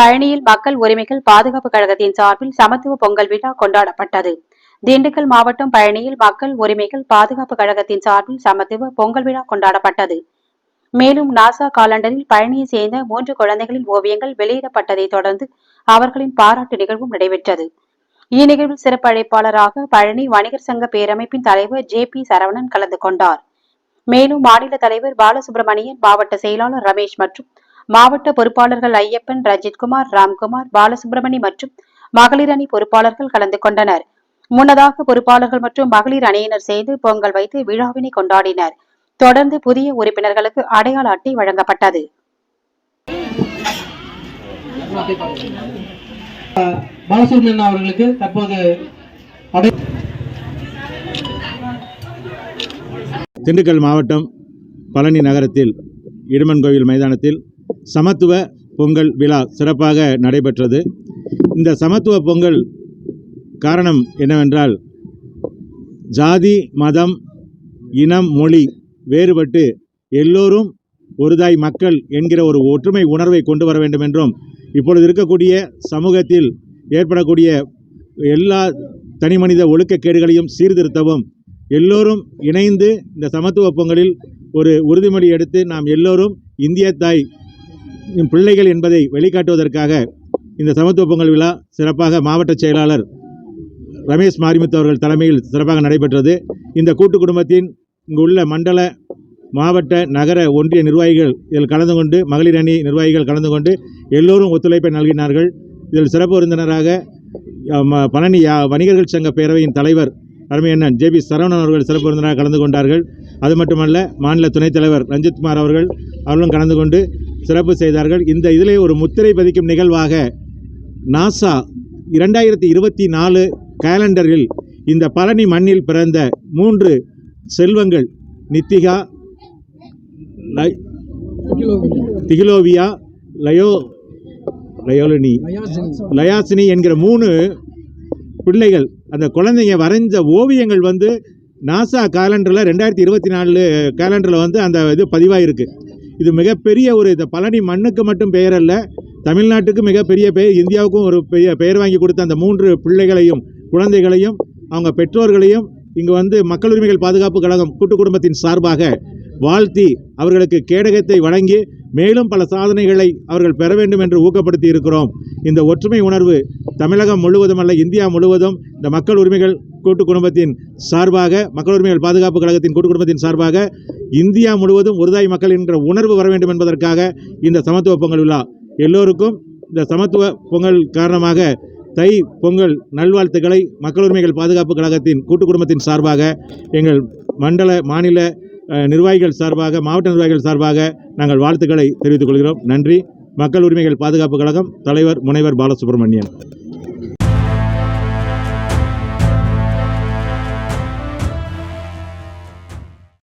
பழனியில் மக்கள் உரிமைகள் பாதுகாப்பு கழகத்தின் சார்பில் சமத்துவ பொங்கல் விழா கொண்டாடப்பட்டது. திண்டுக்கல் மாவட்டம் பழனியில் மக்கள் உரிமைகள் பாதுகாப்பு கழகத்தின் சார்பில் சமத்துவ பொங்கல் விழா கொண்டாடப்பட்டது. மேலும் நாசா காலண்டரில் பழனியை சேர்ந்த மூன்று குழந்தைகளின் ஓவியங்கள் வெளியிடப்பட்டதை தொடர்ந்து அவர்களின் பாராட்டு நிகழ்வும் நடைபெற்றது. இந்நிகழ்வில் சிறப்பு அழைப்பாளராக பழனி வணிகர் சங்க பேரமைப்பின் தலைவர் ஜே பி சரவணன் கலந்து கொண்டார். மேலும் மாநில தலைவர் பாலசுப்ரமணியன் மாவட்ட செயலாளர் ரமேஷ் மற்றும் மாவட்ட பொறுப்பாளர்கள் ஐயப்பன் ரஞ்சித்குமார் ராம்குமார் பாலசுப்ரமணி மற்றும் மகளிர் அணி பொறுப்பாளர்கள் கலந்து கொண்டனர். முன்னதாக பொறுப்பாளர்கள் மற்றும் மகளிர் அணியினர் சேர்ந்து பொங்கல் வைத்து விழாவினை கொண்டாடினர். தொடர்ந்து புதிய உறுப்பினர்களுக்கு அடையாள அட்டை வழங்கப்பட்டது. பாலசுப்ரமணியன் அவர்களுக்கு தற்போது திண்டுக்கல் மாவட்டம் பழனி நகரத்தில் இடுமன் கோவில் மைதானத்தில் சமத்துவ பொங்கல் விழா சிறப்பாக நடைபெற்றது. இந்த சமத்துவ பொங்கல் காரணம் என்னவென்றால் ஜாதி மதம் இனம் மொழி வேறுபட்டு எல்லோரும் ஒருதாய் மக்கள் என்கிற ஒரு ஒற்றுமை உணர்வை கொண்டு வர வேண்டும் என்றும் இப்பொழுது இருக்கக்கூடிய சமூகத்தில் ஏற்படக்கூடிய எல்லா தனிமனித ஒழுக்கக்கேடுகளையும் சீர்திருத்தவும் எல்லோரும் இணைந்து இந்த சமத்துவ பொங்கலில் ஒரு உறுதிமொழி எடுத்து நாம் எல்லோரும் இந்திய தாய் பிள்ளைகள் என்பதை வெளிக்காட்டுவதற்காக இந்த சமத்துவ பொங்கல் விழா சிறப்பாக மாவட்ட செயலாளர் ரமேஷ் மாரிமுத்து அவர்கள் தலைமையில் சிறப்பாக நடைபெற்றது. இந்த கூட்டு குடும்பத்தின் இங்கு உள்ள மண்டல மாவட்ட நகர ஒன்றிய நிர்வாகிகள் இதில் கலந்து கொண்டு மகளிர் அணி நிர்வாகிகள் கலந்து கொண்டு எல்லோரும் ஒத்துழைப்பை நல்கினார்கள். இதில் சிறப்பு விருந்தினராக ம- பழனி யா- வணிகர்கள் சங்க பேரவையின் தலைவர் அருமையண்ணன் ஜே பி சரவணன் அவர்கள் சிறப்பு விருந்தினராக கலந்து கொண்டார்கள். அது மட்டுமல்ல மாநில துணைத் தலைவர் ரஞ்சித்குமார் அவர்கள் அவர்களும் கலந்து கொண்டு சிறப்பு செய்தார்கள். இந்த இதிலே ஒரு முத்திரை பதிக்கும் நிகழ்வாக நாசா இரண்டாயிரத்தி இருபத்தி நாலு கேலண்டரில் இந்த பழனி மண்ணில் பிறந்த மூன்று செல்வங்கள் நித்திகா திகிலோவியா லயோ லயோலினி லயாசினி என்கிற மூணு பிள்ளைகள் அந்த குழந்தைங்க வரைஞ்ச ஓவியங்கள் வந்து நாசா கேலண்டரில் ரெண்டாயிரத்தி இருபத்தி நாலு கேலண்டரில் வந்து அந்த இது பதிவாயிருக்கு. இது மிகப்பெரிய ஒரு இந்த பழனி மண்ணுக்கு மட்டும் பெயர் அல்ல தமிழ்நாட்டுக்கு மிகப்பெரிய பெயர் இந்தியாவுக்கும் ஒரு பெரிய பெயர் வாங்கி கொடுத்த அந்த மூன்று பிள்ளைகளையும் குழந்தைகளையும் அவங்க பெற்றோர்களையும் இங்கு வந்து மக்கள் உரிமைகள் பாதுகாப்பு கழகம் கூட்டு குடும்பத்தின் சார்பாக வாழ்த்தி அவர்களுக்கு கேடகத்தை வழங்கி மேலும் பல சாதனைகளை அவர்கள் பெற வேண்டும் என்று ஊக்கப்படுத்தி இருக்கிறோம் இந்த ஒற்றுமை உணர்வு தமிழகம் முழுவதும் அல்ல இந்தியா முழுவதும் இந்த மக்கள் உரிமைகள் கூட்டு குடும்பத்தின் சார்பாக மக்கள் உரிமைகள் பாதுகாப்பு கழகத்தின் கூட்டு குடும்பத்தின் சார்பாக இந்தியா முழுவதும் ஒருதாய் மக்கள் என்கிற உணர்வு வர வேண்டும் என்பதற்காக இந்த சமத்துவ பொங்கல் விழா. எல்லோருக்கும் இந்த சமத்துவ பொங்கல் காரணமாக தை பொங்கல் நல்வாழ்த்துக்களை மக்கள் உரிமைகள் பாதுகாப்பு கழகத்தின் கூட்டு குடும்பத்தின் சார்பாக எங்கள் மண்டல மாநில நிர்வாகிகள் சார்பாக மாவட்ட நிர்வாகிகள் சார்பாக நாங்கள் வாழ்த்துக்களை தெரிவித்துக் கொள்கிறோம். நன்றி. மக்கள் உரிமைகள் பாதுகாப்பு கழகம் தலைவர் முனைவர் பாலசுப்ரமணியன்.